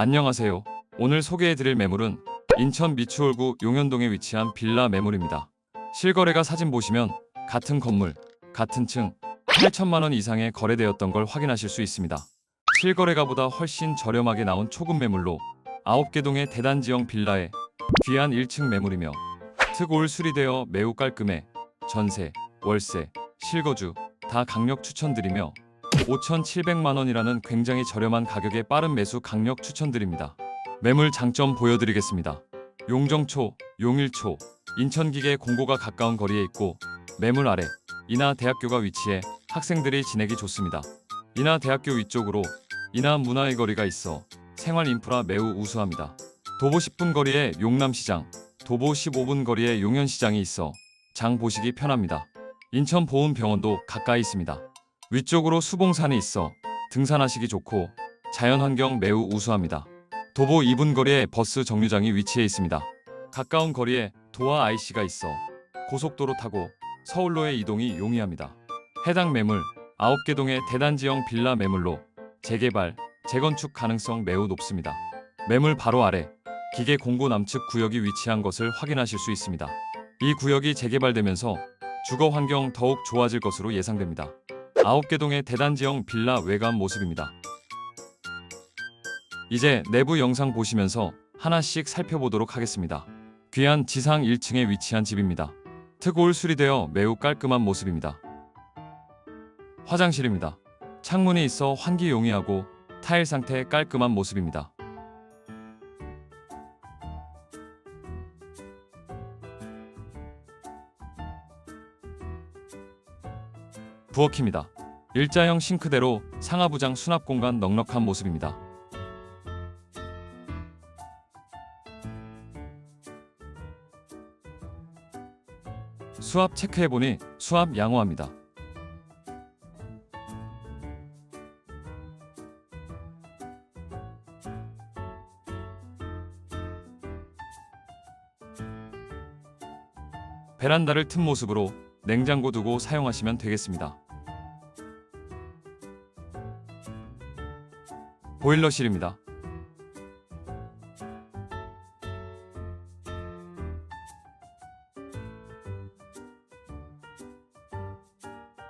안녕하세요. 오늘 소개해드릴 매물은 인천 미추홀구 용현동에 위치한 빌라 매물입니다. 실거래가 사진 보시면 같은 건물, 같은 층 8천만 원 이상에 거래되었던 걸 확인하실 수 있습니다. 실거래가보다 훨씬 저렴하게 나온 초급 매물로 9개 동의 대단지형 빌라에 귀한 1층 매물이며 특올 수리되어 매우 깔끔해 전세, 월세, 실거주 다 강력 추천드리며 5,700만 원이라는 굉장히 저렴한 가격에 빠른 매수 강력 추천드립니다. 매물 장점 보여드리겠습니다. 용정초, 용일초, 인천기계 공고가 가까운 거리에 있고 매물 아래 인하 대학교가 위치해 학생들이 지내기 좋습니다. 인하 대학교 위쪽으로 인하 문화의 거리가 있어 생활 인프라 매우 우수합니다. 도보 10분 거리에 용남시장, 도보 15분 거리에 용현시장이 있어 장 보시기 편합니다. 인천 보훈병원도 가까이 있습니다. 위쪽으로 수봉산이 있어 등산하시기 좋고 자연환경 매우 우수합니다. 도보 2분 거리에 버스 정류장이 위치해 있습니다. 가까운 거리에 도화 IC가 있어 고속도로 타고 서울로의 이동이 용이합니다. 해당 매물 9개 동의 대단지형 빌라 매물로 재개발, 재건축 가능성 매우 높습니다. 매물 바로 아래 기계 공고 남측 구역이 위치한 것을 확인하실 수 있습니다. 이 구역이 재개발되면서 주거 환경 더욱 좋아질 것으로 예상됩니다. 9개 동의 대단지형 빌라 외관 모습입니다. 이제 내부 영상 보시면서 하나씩 살펴보도록 하겠습니다. 귀한 지상 1층에 위치한 집입니다. 특올 수리되어 매우 깔끔한 모습입니다. 화장실입니다. 창문이 있어 환기 용이하고 타일 상태 깔끔한 모습입니다. 부엌입니다. 일자형 싱크대로 상하부장 수납 공간 넉넉한 모습입니다. 수압 체크해보니 수압 양호합니다. 베란다를 튼 모습으로 냉장고 두고 사용하시면 되겠습니다. 보일러실입니다.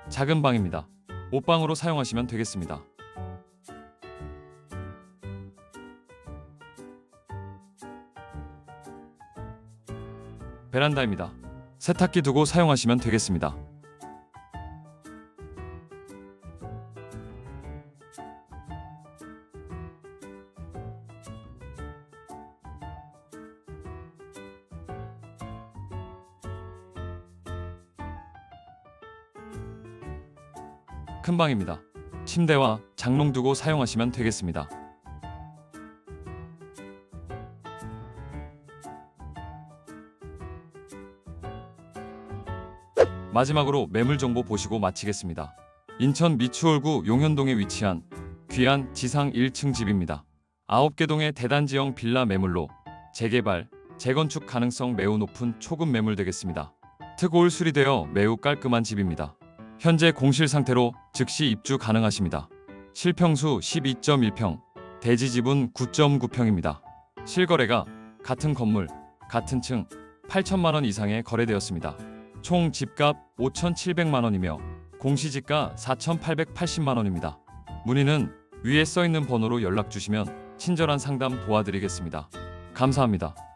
작은 방입니다. 옷방으로 사용하시면 되겠습니다. 베란다입니다. 세탁기 두고 사용하시면 되겠습니다. 큰 방입니다. 침대와 장롱 두고 사용하시면 되겠습니다. 마지막으로 매물 정보 보시고 마치겠습니다. 인천 미추홀구 용현동에 위치한 귀한 지상 1층 집입니다. 9개 동의 대단지형 빌라 매물로 재개발, 재건축 가능성 매우 높은 초급 매물 되겠습니다. 특올 수리되어 매우 깔끔한 집입니다. 현재 공실 상태로 즉시 입주 가능하십니다. 실평수 12.1평, 대지 지분 9.9평입니다. 실거래가 같은 건물, 같은 층 8천만 원 이상에 거래되었습니다. 총 집값 5,700만 원이며 공시지가 4,880만 원입니다. 문의는 위에 써 있는 번호로 연락 주시면 친절한 상담 도와드리겠습니다. 감사합니다.